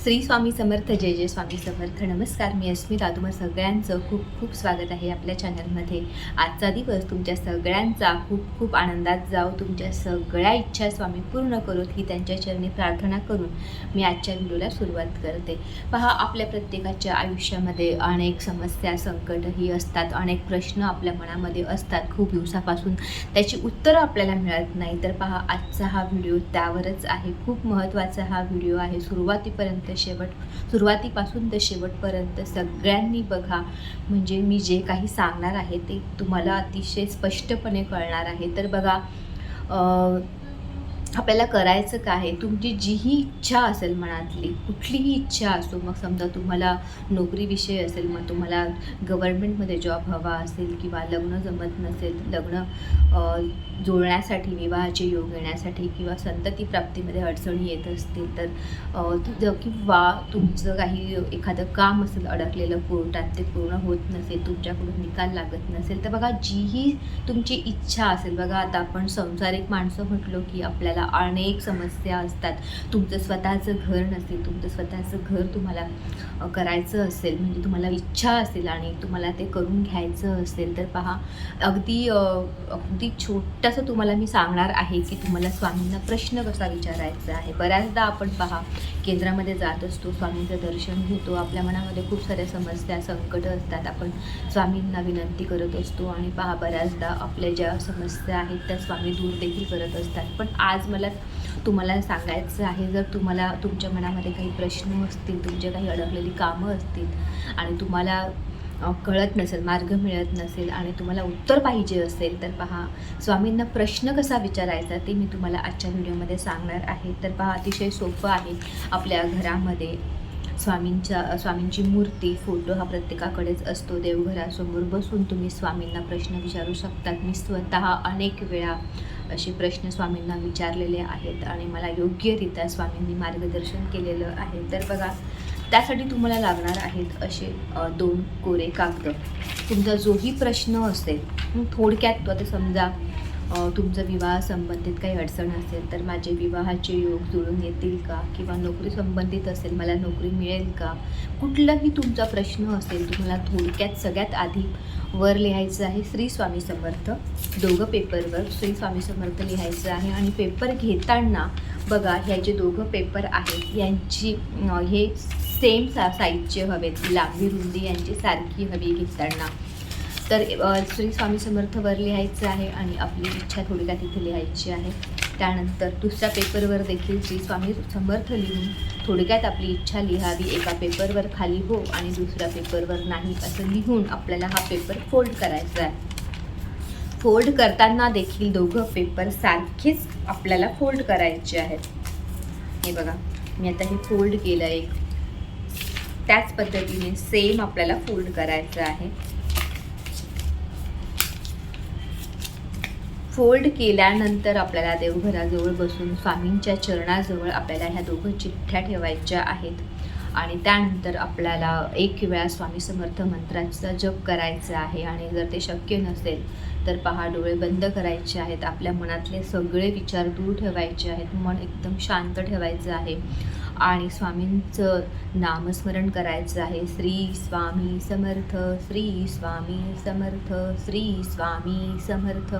श्री स्वामी समर्थ जय जय स्वामी समर्थ. नमस्कार मी अस्मिता तुम्हा सगळ्यांचं खूप खूप स्वागत आहे आपल्या चॅनलमध्ये आजचा दिवस तुमच्या सगळ्यांचा खूप खूप आनंदात जाऊ तुमच्या सगळ्या इच्छा स्वामी पूर्ण करोत ही त्यांच्या चरणी प्रार्थना करून मी आजच्या व्हिडिओला सुरुवात करते. पहा आपल्या प्रत्येकाच्या आयुष्यामध्ये अनेक समस्या संकटही असतात. अनेक प्रश्न आपल्या मनामध्ये असतात. खूप दिवसापासून त्याची उत्तरं आपल्याला मिळत नाही. तर पहा आजचा हा व्हिडिओ त्यावरच आहे. खूप महत्त्वाचा हा व्हिडिओ आहे. सुरुवातीपर्यंत शेवट सुरुवातीपासून तर शेवटपर्यंत सगळ्यांनी बघा. म्हणजे मी जे काही सांगणार आहे ते तुम्हाला अतिशय स्पष्टपणे कळणार आहे. तर बघा आपल्याला करायचं काय? तुमची जीही इच्छा असेल मनातली कुठलीही इच्छा असो मग समजा तुम्हाला नोकरीविषयी असेल मग तुम्हाला गव्हर्नमेंटमध्ये जॉब हवा असेल किंवा लग्न जमत नसेल लग्न जुळण्यासाठी विवाहाचे योग येण्यासाठी किंवा संतती प्राप्तीमध्ये अडचणी येत असतील तर तुझं किंवा तुमचं काही एखादं काम असेल अडकलेलं कोर्टात ते पूर्ण होत नसेल तुमच्याकडून निकाल लागत नसेल तर बघा जीही तुमची इच्छा असेल. बघा आता आपण संसारिक माणसं म्हटलो की आपल्याला अनेक समस्या असतात. तुमचं स्वतःचं घर नसेल तुमचं स्वतःचं घर तुम्हाला करायचं असेल म्हणजे तुम्हाला इच्छा असेल आणि तुम्हाला ते करून घ्यायचं असेल तर पहा अगदी अगदी छोटंसं तुम्हाला मी सांगणार आहे की तुम्हाला स्वामींना प्रश्न कसा विचारायचा आहे. बऱ्याचदा आपण पहा केंद्रामध्ये जात असतो स्वामींचं दर्शन घेतो आपल्या मनामध्ये खूप साऱ्या समस्या संकटं असतात आपण स्वामींना विनंती करत असतो आणि पहा बऱ्याचदा आपल्या ज्या समस्या आहेत त्या स्वामी दूर देखील करत असतात. पण आज मला तुम्हाला सांगायचं आहे जर तुम्हाला तुमच्या मनामध्ये काही प्रश्न असतील तुमच्या काही अडकलेली कामं असतील आणि तुम्हाला कळत नसेल मार्ग मिळत नसेल आणि तुम्हाला उत्तर पाहिजे असेल तर पहा स्वामींना प्रश्न कसा विचारायचा ते मी तुम्हाला आजच्या व्हिडिओमध्ये सांगणार आहे. तर पहा अतिशय सोपं आहे आपल्या घरामध्ये स्वामींच्या स्वामींची मूर्ती फोटो हा प्रत्येकाकडेच असतो. देवघरासमोर बसून तुम्ही स्वामींना प्रश्न विचारू शकतात. मी स्वतः अनेक वेळा असे प्रश्न स्वामींना विचारलेले आहेत आणि मला योग्यरित्या स्वामींनी मार्गदर्शन केलेलं आहे. तर बघा त्यासाठी तुम्हाला लागणार आहेत असे दोन कोरे कागद. तुमचा जोही प्रश्न असेल थोडक्यात तो आता समजा तुमचं विवाह संबंधित काही अडचण असेल तर माझे विवाहाचे योग जुळून येतील का? किंवा नोकरी संबंधित असेल मला नोकरी मिळेल का? कुठलाही तुमचा प्रश्न असेल तुम्हाला थोडक्यात सगळ्यात आधी वर लिहायचं आहे श्री स्वामी समर्थ. दोघं पेपरवर श्री स्वामी समर्थ लिहायचं आहे आणि पेपर घेताना बघा ह्या जे दोघं पेपर आहेत यांची हे सेम सा साईजचे हवेत लांबी रुंदी यांची सारखी हवी घेताना. तर श्री स्वामी समर्थवर लिहायचं आहे आणि आपली इच्छा थोडक्यात तिथे लिहायची आहे. त्यानंतर दुसऱ्या पेपरवर देखील श्री स्वामी समर्थ लिहून थोडक्यात आपली इच्छा लिहावी एका पेपरवर खाली हो आणि दुसऱ्या पेपरवर नाही असं लिहून आपल्याला हा पेपर फोल्ड करायचा आहे. फोल्ड करताना देखील दोघं पेपर सारखेच आपल्याला फोल्ड करायचे आहेत. हे बघा मी आता हे फोल्ड केलं एक त्याच पद्धतीने सेम आपल्याला फोल्ड करायचं आहे. फोल्ड केल्यानंतर आपल्याला देवघराजवळ बसून स्वामींच्या चरणाजवळ आपल्याला ह्या दोघं चिठ्ठ्या ठेवायच्या आहेत. आणि त्यानंतर आपल्याला एक वेळा स्वामी समर्थ मंत्राचा जप करायचा आहे. आणि जर ते शक्य नसेल तर पहा डोळे बंद करायचे आहेत. आपल्या मनातले सगळे विचार दूर ठेवायचे आहेत. मन एकदम शांत ठेवायचं आहे. आणि स्वामींचं नामस्मरण करायचं आहे. श्री स्वामी समर्थ श्री स्वामी समर्थ श्री स्वामी समर्थ.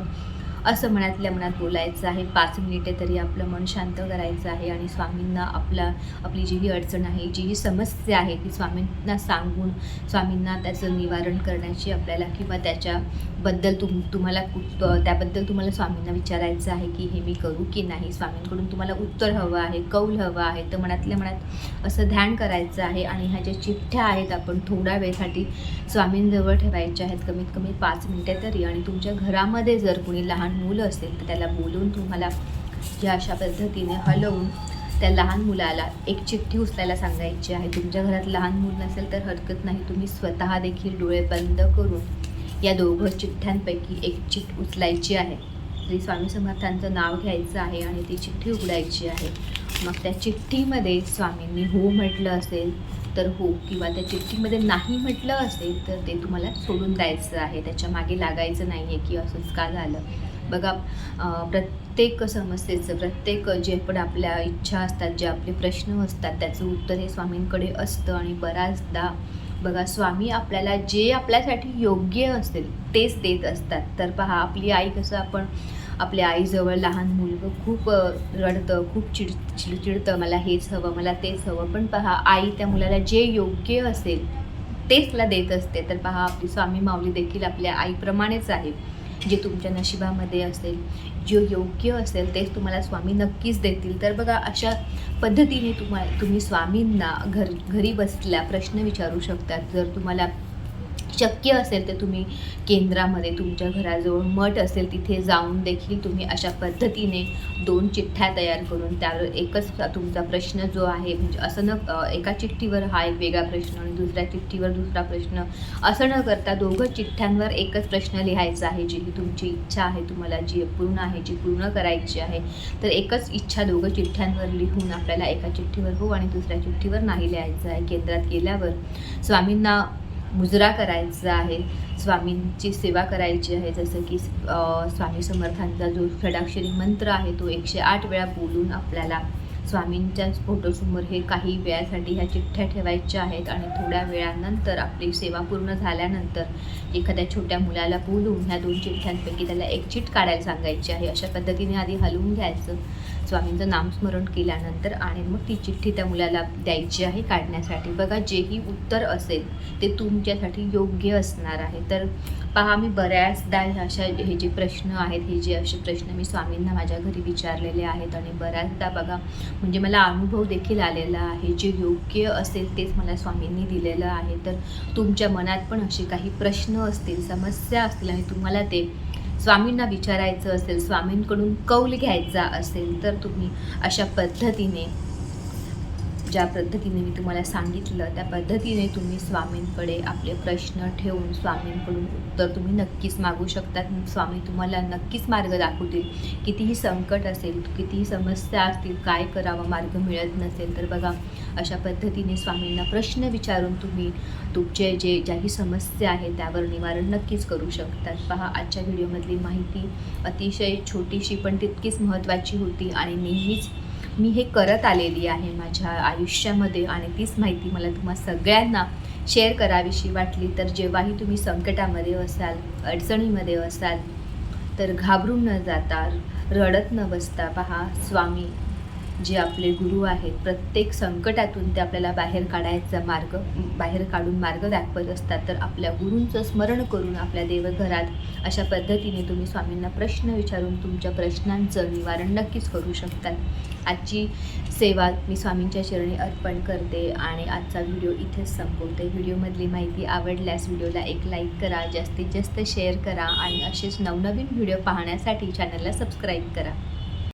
असं मनातल्या मनात बोलायचं आहे. पाच मिनिटे तरी आपलं मन शांत करायचं आहे आणि स्वामींना आपला आपली जी ही अडचण आहे जी ही समस्या आहे ती स्वामींना सांगून स्वामींना त्याचं निवारण करण्याची आपल्याला किंवा त्याच्याबद्दल तुम तुम्हाला कुठ त्याबद्दल तुम्हाला स्वामींना विचारायचं आहे की हे मी करू की नाही? स्वामींकडून तुम्हाला उत्तर हवं आहे कौल हवं आहे. तर मनातल्या मनात असं ध्यान करायचं आहे आणि ह्या ज्या चिठ्ठ्या आहेत आपण थोड्या वेळसाठी स्वामींजवळ ठेवायच्या आहेत. कमीत कमी पाच मिनिटे तरी आणि तुमच्या घरामध्ये जर कुणी लहान मुलं असेल तर त्याला बोलून तुम्हाला ज्या अशा पद्धतीने हलवून त्या लहान मुलाला एक चिठ्ठी उचलायला सांगायची आहे. तुमच्या घरात लहान मूल नसेल तर हरकत नाही. तुम्ही स्वतः देखील डोळे बंद करून या दोघं चिठ्ठ्यांपैकी एक चिठ्ठ उचलायची आहे. श्री स्वामी समर्थांचं नाव घ्यायचं आहे आणि ती चिठ्ठी उघडायची आहे. मग त्या चिठ्ठीमध्ये स्वामींनी हो म्हटलं असेल तर हो किंवा त्या चिठ्ठीमध्ये नाही म्हटलं असेल तर ते तुम्हाला सोडून द्यायचं आहे. त्याच्यामागे लागायचं नाही आहे की असंच का झालं. बघा प्रत्येक समस्येचं प्रत्येक जे पण आपल्या इच्छा असतात जे आपले प्रश्न असतात त्याचं उत्तर हे स्वामींकडे असतं आणि बऱ्याचदा बघा स्वामी आपल्याला जे आपल्यासाठी योग्य असेल तेच देत असतात. तर पहा आपली आई कसं आपण आपल्या आईजवळ लहान मुलगं खूप रडतं खूप चिड चिडचिडतं मला हेच हवं मला तेच हवं. पण पहा आई त्या मुलाला जे योग्य असेल तेच तिला देत असते. तर पहा आपली स्वामी माऊली देखील आपल्या आईप्रमाणेच आहे जे तुमच्या नशिबामध्ये असेल जे योग्य असेल तेच तुम्हाला स्वामी नक्कीच देतील. तर बघा अशा पद्धतीने तुम्हाला तुम्ही स्वामींना घर घरी बसल्या प्रश्न विचारू शकतात. जर तुम्हाला शक्य असेल तर तुम्ही केंद्रामध्ये तुमच्या घराजवळ मठ असेल तिथे जाऊन देखील तुम्ही अशा पद्धतीने दोन चिठ्ठ्या तयार करून त्यावर एकच तुमचा प्रश्न जो आहे म्हणजे असं न एका चिठ्ठीवर हा एक वेगळा प्रश्न आणि दुसऱ्या चिठ्ठीवर दुसरा प्रश्न असं न करता दोघं चिठ्ठ्यांवर एकच प्रश्न लिहायचा आहे जी ही तुमची इच्छा आहे तुम्हाला जी पूर्ण आहे जी पूर्ण करायची आहे तर एकच इच्छा दोघं चिठ्ठ्यांवर लिहून आपल्याला एका चिठ्ठीवर हो आणि दुसऱ्या चिठ्ठीवर नाही लिहायचं आहे केंद्रात गेल्यावर. स्वामींना मुजरा करायचा आहे स्वामींची सेवा करायची आहे जसं की स्वामी समर्थांचा जो षडाक्षरी मंत्र आहे तो एकशे आठ वेळा बोलून आपल्याला स्वामींच्या फोटोसमोर हे काही वेळासाठी ह्या चिठ्ठ्या ठेवायच्या आहेत आणि थोड्या वेळानंतर आपली सेवा पूर्ण झाल्यानंतर एखाद्या छोट्या मुलाला बोलून ह्या दोन चिठ्ठ्यांपैकी त्याला एक चिट काढायला सांगायची आहे. अशा पद्धतीने आधी हलवून घ्यायचं. स्वामींचं नामस्मरण केल्यानंतर आणि मग ती चिठ्ठी त्या मुलाला द्यायची आहे काढण्यासाठी. बघा जेही उत्तर असेल ते तुमच्यासाठी योग्य असणार आहे. तर पहा मी बऱ्याचदा ह्या अशा हे जे प्रश्न आहेत हे जे असे प्रश्न मी स्वामींना माझ्या घरी विचारलेले आहेत आणि बऱ्याचदा बघा म्हणजे मला अनुभव देखील आलेला आहे. जे योग्य असेल तेच मला स्वामींनी दिलेलं आहे. तर तुमच्या मनात पण असे काही प्रश्न असतील समस्या असतील आणि तुम्हाला ते स्वामींना विचारायचं असेल स्वामींकडून कौल घ्यायचा असेल तर तुम्ही अशा पद्धतीने ज्या पद्धतीने मी तुम्हाला सांगितलं त्या पद्धतीने तुम्ही स्वामींकडे आपले प्रश्न ठेवून स्वामींकडून उत्तर तुम्ही नक्कीच मागू शकतात. स्वामी तुम्हाला नक्कीच मार्ग दाखवतील. कितीही संकट असेल कितीही समस्या असतील काय करावा मार्ग मिळत नसेल तर बघा अशा पद्धतीने स्वामींना प्रश्न विचारून तुम्ही तुमचे जे ज्याही समस्या आहे त्यावर निवारण नक्कीच करू शकतात. पहा आजच्या व्हिडिओमधली माहिती अतिशय छोटीशी पण तितकीच महत्त्वाची होती आणि नेहमीच मी हे करत आलेली आहे माझ्या आयुष्यामध्ये आणि तीच माहिती मला तुम्हा सगळ्यांना शेअर करावीशी वाटली. तर जेव्हाही तुम्ही संकटामध्ये असाल अडचणीमध्ये असाल तर घाबरून न जाता रडत न बसता पहा स्वामी जे आपले गुरु आहेत प्रत्येक संकटातून ते आपल्याला बाहेर काढायचा मार्ग बाहेर काढून मार्ग दाखवत असतात. तर आपल्या गुरूंचं स्मरण करून आपल्या देवघरात अशा पद्धतीने तुम्ही स्वामींना प्रश्न विचारून तुमच्या प्रश्नांचं निवारण नक्कीच करू शकतात आजची सेवा मी स्वामींच्या चरणी अर्पण करते आणि आजचा व्हिडिओ इथेच संपवते. व्हिडिओमधली माहिती आवडल्यास व्हिडिओला एक लाईक करा जास्तीत जास्त शेअर करा आणि असेच नवनवीन व्हिडिओ पाहण्यासाठी चॅनलला सबस्क्राईब करा.